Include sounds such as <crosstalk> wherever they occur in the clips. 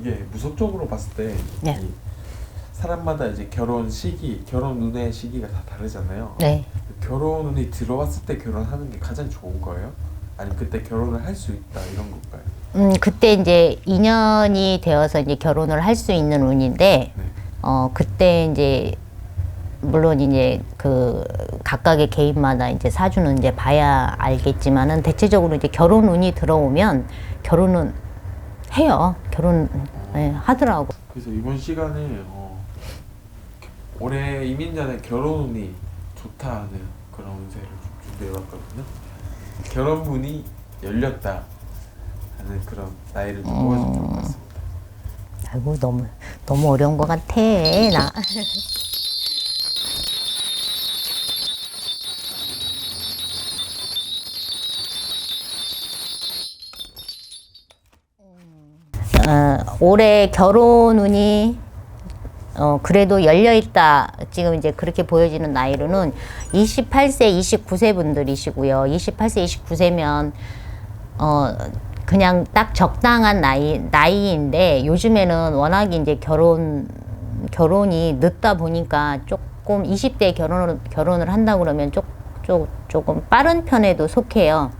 이게 무속적으로 봤을 때 네. 이 사람마다 이제 결혼 시기, 결혼 운의 시기가 다 다르잖아요. 네. 결혼 운이 들어왔을 때 결혼하는 게 가장 좋은 거예요? 아니면 그때 결혼을 할 수 있다 이런 걸까요? 음, 그때 이제 인연이 되어서 이제 결혼을 할 수 있는 운인데, 네. 어, 그때 이제, 물론 이제 그 각각의 개인마다 이제 사주는 이제 봐야 알겠지만은 대체적으로 이제 결혼 운이 들어오면 결혼은 해요. 결혼 예, 하더라고. 그래서 이번 시간에 어, 올해 이민자는 결혼 운이 좋다는 그런 운세를 좀 준비해봤거든요. 결혼 문이 열렸다 하는 그런 나이를 좀 뽑아주면 좋을 것 같습니다. 아이고 너무 너무 어려운 것 같아 나. 어, 올해 결혼 운이 어, 그래도 열려 있다. 지금 이제 그렇게 보여지는 나이로는 28세, 29세 분들이시고요. 28세, 29세면 어 그냥 딱 적당한 나이 나이인데 요즘에는 워낙 이제 결혼 결혼이 늦다 보니까 조금 20대에 결혼을 결혼을 한다 그러면 쪽, 쪽, 조금 빠른 편에도 속해요.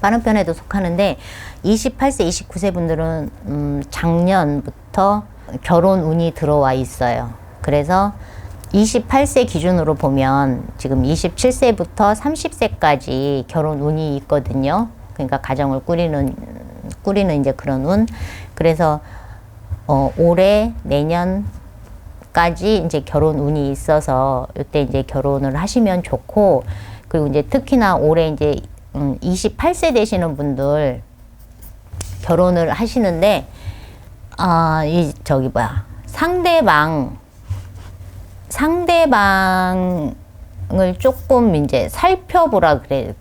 빠른 편에도 속하는데 28세, 29세 분들은 음, 작년부터 결혼 운이 들어와 있어요. 그래서 28세 기준으로 보면 지금 27세부터 30세까지 결혼 운이 있거든요. 그러니까 가정을 꾸리는 꾸리는 이제 그런 운. 그래서 어, 올해 내년까지 이제 결혼 운이 있어서 이때 이제 결혼을 하시면 좋고 그리고 이제 특히나 올해 이제 음, 28세 되시는 분들 결혼을 하시는데 아, 이 저기 뭐야. 상대방 상대방을 조금 이제 살펴보라 그래.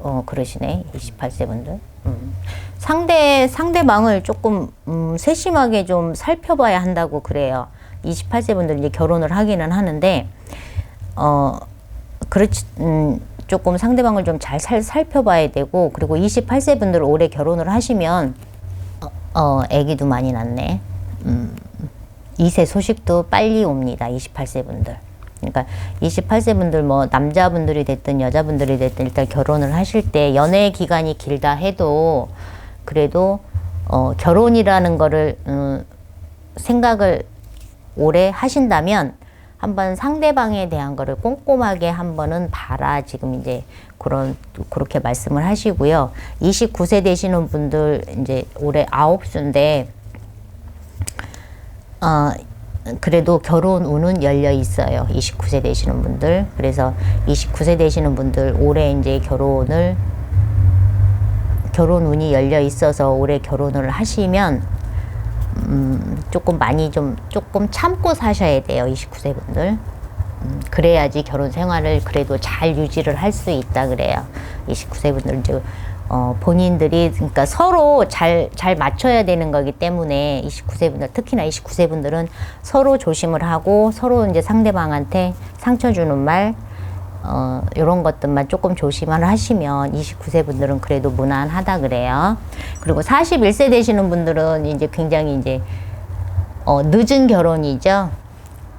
어, 그러시네. 28세 분들. 음. 상대 상대방을 조금 음, 세심하게 좀 살펴봐야 한다고 그래요. 28세 분들 이제 결혼을 하기는 하는데 어 그렇지 음, 조금 상대방을 좀 잘 살펴봐야 되고 그리고 28세 분들 올해 결혼을 하시면 어, 어, 아기도 많이 낳네. 음, 2세 소식도 빨리 옵니다. 28세 분들. 그러니까 28세 분들 뭐 남자분들이 됐든 여자분들이 됐든 일단 결혼을 하실 때 연애 기간이 길다 해도 그래도 어, 결혼이라는 거를 음, 생각을 오래 하신다면 한번 상대방에 대한 거를 꼼꼼하게 한번은 봐라 지금 이제 그런 그렇게 말씀을 하시고요. 29세 되시는 분들 이제 올해 아홉 수인데 어 그래도 결혼 운은 열려 있어요. 29세 되시는 분들. 그래서 29세 되시는 분들 올해 이제 결혼을 결혼 운이 열려 있어서 올해 결혼을 하시면 음, 조금 많이 좀 조금 참고 사셔야 돼요. 29세 분들. 음, 그래야지 결혼 생활을 그래도 잘 유지를 할 수 있다 그래요. 29세 분들 이제 어, 본인들이 그러니까 서로 잘 잘 맞춰야 되는 거기 때문에 29세 분들 특히나 29세 분들은 서로 조심을 하고 서로 이제 상대방한테 상처 주는 말 어, 요런 것들만 조금 조심을 하시면 29세 분들은 그래도 무난하다 그래요. 그리고 41세 되시는 분들은 이제 굉장히 이제 어, 늦은 결혼이죠.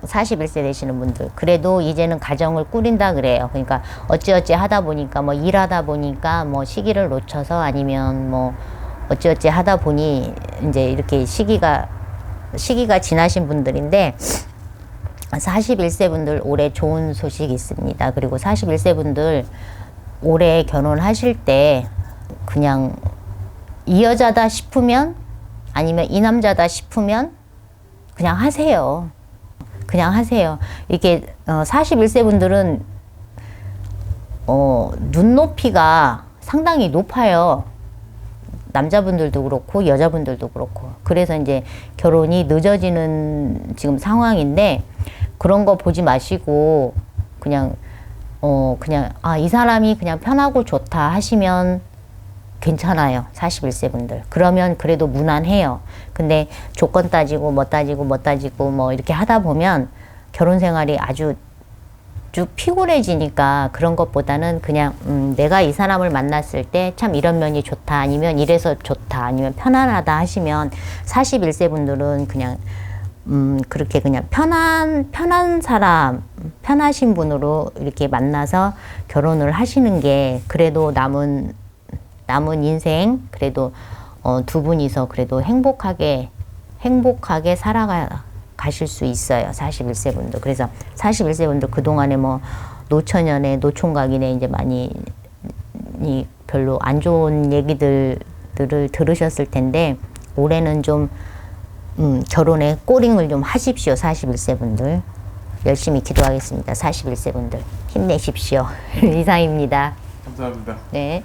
41세 되시는 분들. 그래도 이제는 가정을 꾸린다 그래요. 그러니까 어찌어찌 하다 보니까 뭐 일하다 보니까 뭐 시기를 놓쳐서 아니면 뭐 어찌어찌 하다 보니 이제 이렇게 시기가 시기가 지나신 분들인데 41세 분들 올해 좋은 소식이 있습니다. 그리고 41세 분들 올해 결혼하실 때 그냥 이 여자다 싶으면 아니면 이 남자다 싶으면 그냥 하세요. 그냥 하세요. 이게 어, 41세 분들은 어, 눈높이가 상당히 높아요. 남자분들도 그렇고 여자분들도 그렇고. 그래서 이제 결혼이 늦어지는 지금 상황인데 그런 거 보지 마시고 그냥 어 그냥 아 이 사람이 그냥 편하고 좋다 하시면 괜찮아요 41세 분들. 그러면 그래도 무난해요. 근데 조건 따지고 뭐 따지고 뭐 따지고 뭐 이렇게 하다 보면 결혼 생활이 아주 아주 피곤해지니까 그런 것보다는 그냥 음, 내가 이 사람을 만났을 때 참 이런 면이 좋다 아니면 이래서 좋다 아니면 편안하다 하시면 41세 분들은 그냥 음, 그렇게 그냥 편한, 편한 사람, 편하신 분으로 이렇게 만나서 결혼을 하시는 게 그래도 남은, 남은 인생, 그래도 어, 두 분이서 그래도 행복하게, 행복하게 살아가, 가실 수 있어요. 41세 분들. 그래서 41세 분들 그동안에 뭐 노처녀네, 노총각이네 이제 많이 이 별로 안 좋은 얘기들을 들으셨을 텐데 올해는 좀 음, 결혼에 꼬링을 좀 하십시오. 41세 분들. 열심히 기도하겠습니다. 41세 분들. 힘내십시오. <laughs> 이상입니다. 감사합니다. 네.